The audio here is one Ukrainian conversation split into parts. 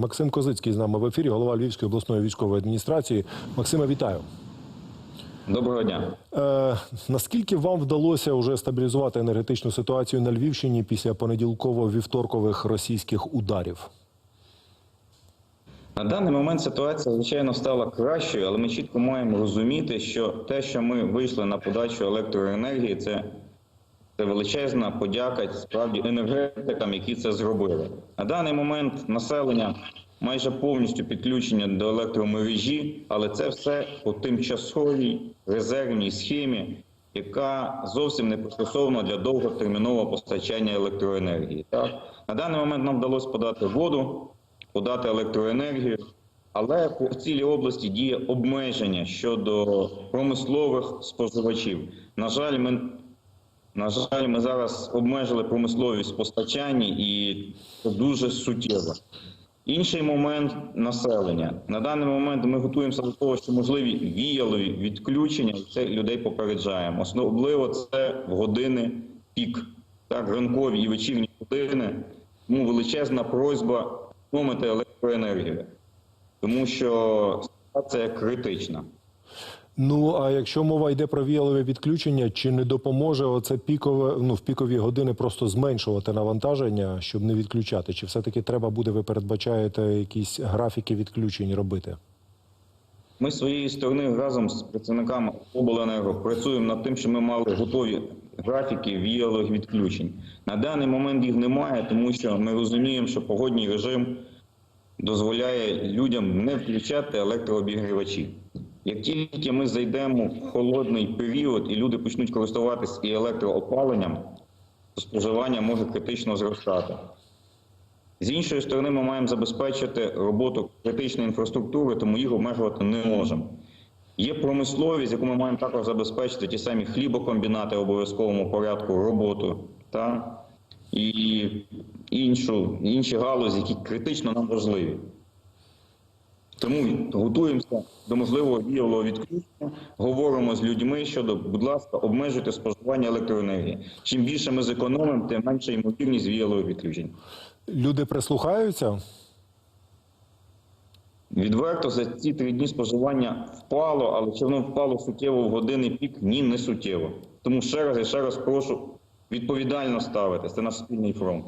Максим Козицький з нами в ефірі, голова Львівської обласної військової адміністрації. Максиме, вітаю. Доброго дня. Е, наскільки вам вдалося вже стабілізувати енергетичну ситуацію на Львівщині після понеділково-вівторкових російських ударів? На даний момент ситуація, звичайно, стала кращою, але ми чітко маємо розуміти, що те, що ми вийшли на подачу електроенергії, це, це величезна подяка справді енергетикам, які це зробили. На даний момент населення майже повністю підключення до електромережі, але це все по тимчасовій резервній схемі, яка зовсім не пристосована для довготермінового постачання електроенергії. Так? На даний момент нам вдалося подати воду, подати електроенергію, але по цілій області діє обмеження щодо промислових споживачів. На жаль, ми на жаль, ми зараз обмежили промисловість в постачанні, і це дуже суттєво. Інший момент населення. На даний момент ми готуємося до того, що можливі віялові відключення, і це людей попереджаємо. Особливо це в години пік, так, ранкові і вечірні години. Тому величезна просьба економити електроенергію, тому що ситуація критична. Ну а якщо мова йде про віялове відключення, чи не допоможе оце пікове ну в пікові години просто зменшувати навантаження, щоб не відключати? Чи все-таки треба буде, ви передбачаєте якісь графіки відключень робити? Ми своєї сторони разом з працівниками обленерго працюємо над тим, що ми мали готові графіки віялових відключень. На даний момент їх немає, тому що ми розуміємо, що погодній режим дозволяє людям не включати електрообігрівачі. Як тільки ми зайдемо в холодний період і люди почнуть користуватись і електроопаленням, то споживання може критично зростати. З іншої сторони, ми маємо забезпечити роботу критичної інфраструктури, тому їх обмежувати не можемо. Є промисловість, яку ми маємо також забезпечити ті самі хлібокомбінати в обов'язковому порядку роботу та і іншу, інші галузі, які критично нам важливі. Тому готуємося до можливого віялового відключення, говоримо з людьми щодо, будь ласка, обмежуйте споживання електроенергії. Чим більше ми зекономимо, тим менша ймовірність віялових відключень. Люди прислухаються? Відверто за ці три дні споживання впало, але чи воно впало суттєво в години пік? Ні, не суттєво. Тому ще раз і ще раз прошу відповідально ставитися. Це наш спільний фронт.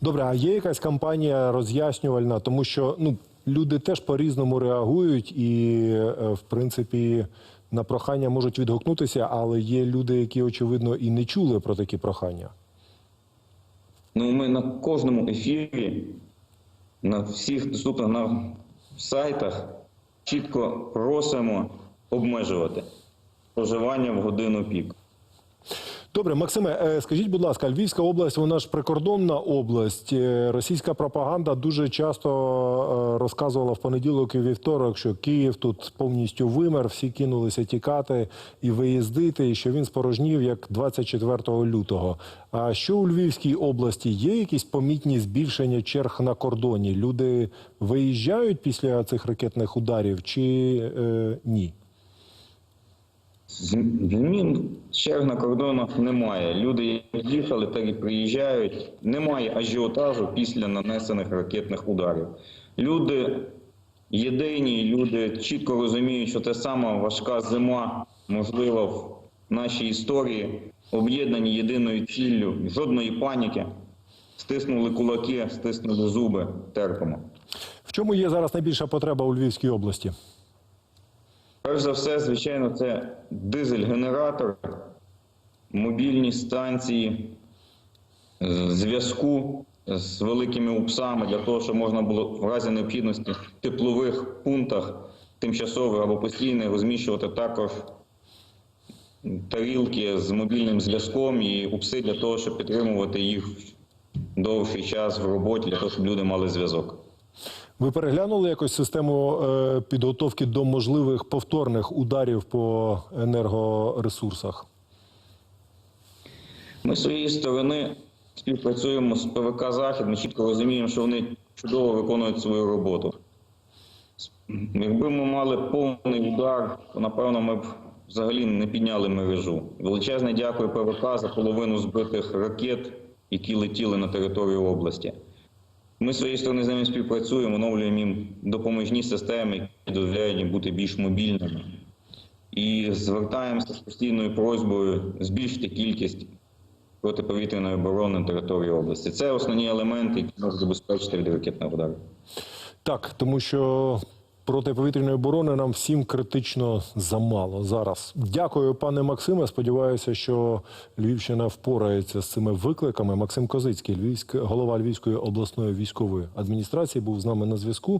Добре, а є якась кампанія роз'яснювальна, тому що ну люди теж по-різному реагують і, е, в принципі, на прохання можуть відгукнутися, але є люди, які очевидно і не чули про такі прохання. Ну, ми на кожному ефірі, на всіх доступних нам сайтах чітко просимо обмежувати споживання в годину пік. Добре, Максиме, е, скажіть, будь ласка, Львівська область, вона ж прикордонна область. Е, Російська пропаганда дуже часто е, розказувала в понеділок і вівторок, що Київ тут повністю вимер, всі кинулися тікати і виїздити, і що він спорожнів як 24 лютого. А що у Львівській області є якісь помітні збільшення черг на кордоні? Люди виїжджають після цих ракетних ударів чи е, ні? Змін черг на кордонах немає. Люди їхали, так і приїжджають. Немає ажіотажу після нанесених ракетних ударів. Люди єдині, люди чітко розуміють, що це сама важка зима, можливо, в нашій історії, об'єднані єдиною ціллю, жодної паніки. Стиснули кулаки, стиснули зуби, терпимо. В чому є зараз найбільша потреба у Львівській області? Перш за все, звичайно, це дизель-генератор, мобільні станції зв'язку з великими упсами для того, щоб можна було в разі необхідності в теплових пунктах тимчасових або постійних розміщувати також тарілки з мобільним зв'язком і упси для того, щоб підтримувати їх довший час в роботі, для того, щоб люди мали зв'язок. Ви переглянули якось систему е, підготовки до можливих повторних ударів по енергоресурсах? Ми з своєї сторони співпрацюємо з ПВК Захід. Ми чітко розуміємо, що вони чудово виконують свою роботу. Якби ми мали повний удар, то напевно ми б взагалі не підняли мережу. Величезне дякую ПВК за половину збитих ракет, які летіли на територію області. Ми своєї сторони з ними співпрацюємо, оновлюємо їм допоміжні системи, які дозволяють їм бути більш мобільними. І звертаємося з постійною просьбою збільшити кількість протиповітряної оборони на території області. Це основні елементи, які можуть забезпечити від ракетного удару. Так, тому що протиповітряної оборони нам всім критично замало зараз. Дякую, пане Максиме. Сподіваюся, що Львівщина впорається з цими викликами. Максим Козицький, Львівськ, голова Львівської обласної військової адміністрації, був з нами на зв'язку.